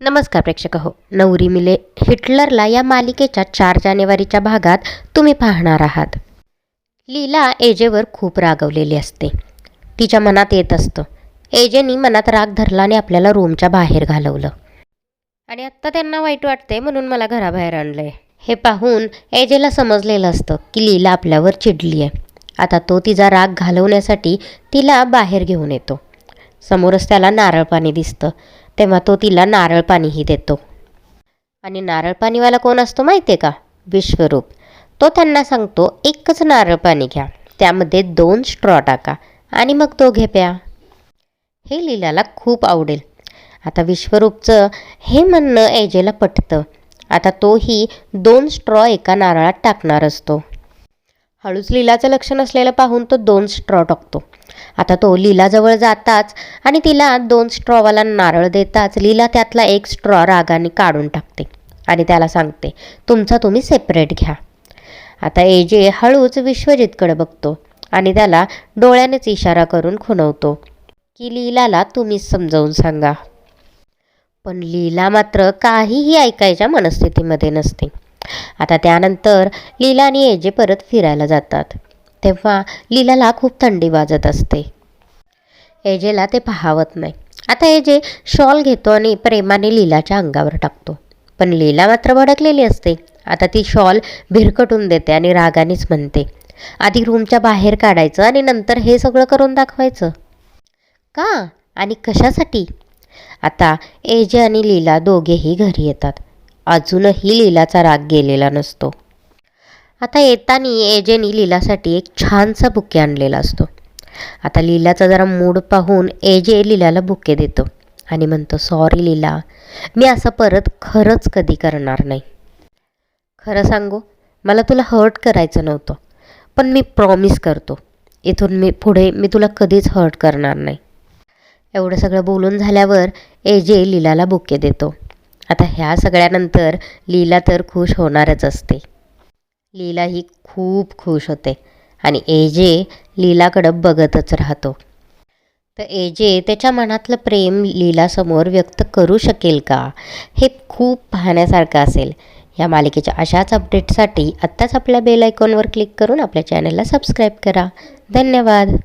नमस्कार प्रेक्षक हो. नवरी मिले हिटलरला या मालिकेच्या चार जानेवारीच्या भागात तुम्ही पाहणार आहात. लीला एजेवर खूप रागवलेली असते. तिच्या मनात येत असतं. एजेनी मनात राग धरला आणि आपल्याला रूमच्या बाहेर घालवलं. आणि आत्ता त्यांना वाईट वाटते म्हणून मला घराबाहेर आणलंय. हे पाहून एजेला समजलेलं असतं की लीला आपल्यावर चिडली आहे आता तो तिचा राग घालवण्यासाठी तिला बाहेर घेऊन येतो. समोरच त्याला नारळ पाणी दिसतं. तेव्हा तो तिला नारळ पाणीही देतो. आणि नारळ पाणीवाला कोण असतो माहिती आहे का? विश्वरूप. तो त्यांना सांगतो एकच नारळ पाणी घ्या. त्यामध्ये दोन स्ट्रॉ टाका. आणि मग दोघे प्या हे लीलाला खूप आवडेल. आता विश्वरूपचं हे म्हणणं ऐजेला पटतं. आता तोही दोन स्ट्रॉ एका नारळात टाकणार असतो. हळूच लीलाचं लक्ष नसलेलं पाहून तो दोन स्ट्रॉ टाकतो. आता तो लीलाजवळ जाताच आणि तिला दोन स्ट्रॉवाला नारळ देताच लीला त्यातला एक स्ट्रॉ रागाने काढून टाकते आणि त्याला सांगते तुमचा तुम्ही सेपरेट घ्या. आता एजे हळूच विश्वजितकडे बघतो आणि त्याला डोळ्यानेच इशारा करून खुणवतो की लीलाला तुम्हीच समजावून सांगा. पण लीला मात्र काहीही ऐकायच्या मनस्थितीमध्ये नसते. आता त्यानंतर लीला आणि एजे परत फिरायला जातात. तेव्हा लीलाला खूप थंडी वाजत असते. एजेला ते पाहावत नाही. आता एजे शॉल घेतो आणि प्रेमाने लीलाच्या अंगावर टाकतो. पण लीला मात्र भडकलेली असते. आता ती शॉल भिरकटून देते आणि रागानेच म्हणते आधी रूमच्या बाहेर काढायचं आणि नंतर हे सगळं करून दाखवायचं. का? आणि कशासाठी? आता एजे आणि लीला दोघेही घरी येतात. अजूनही लीलाचा राग गेलेला नसतो. आता येताना एजेनी लीलासाठी एक छानसा बुके आणलेला असतो. आता लीलाचा जरा मूड पाहून एजे लीलाला बुके देतो आणि म्हणतो सॉरी लीला मी असं परत खरंच कधी करणार नाही. खरं सांगू मला तुला हर्ट करायचं नव्हतं पण मी प्रॉमिस करतो इथून मी पुढे मी तुला कधीच हर्ट करणार नाही. एवढं सगळं बोलून झाल्यावर एजे लीलाला बुके देतो. आता ह्या सगळ्यानंतर लीला तर खुश होणारच असते. लीला ही खूप खुश होते. आणि एजे लीलाकडं बघतच राहतो. तर एजे त्याच्या मनातलं प्रेम लीलासमोर व्यक्त करू शकेल का? हे खूप पाहण्यासारखं असेल. या मालिकेच्या अशाच अपडेटसाठी आत्ताच आपल्या बेल आयकॉनवर क्लिक करून आपल्या चॅनलला सबस्क्राईब करा. धन्यवाद!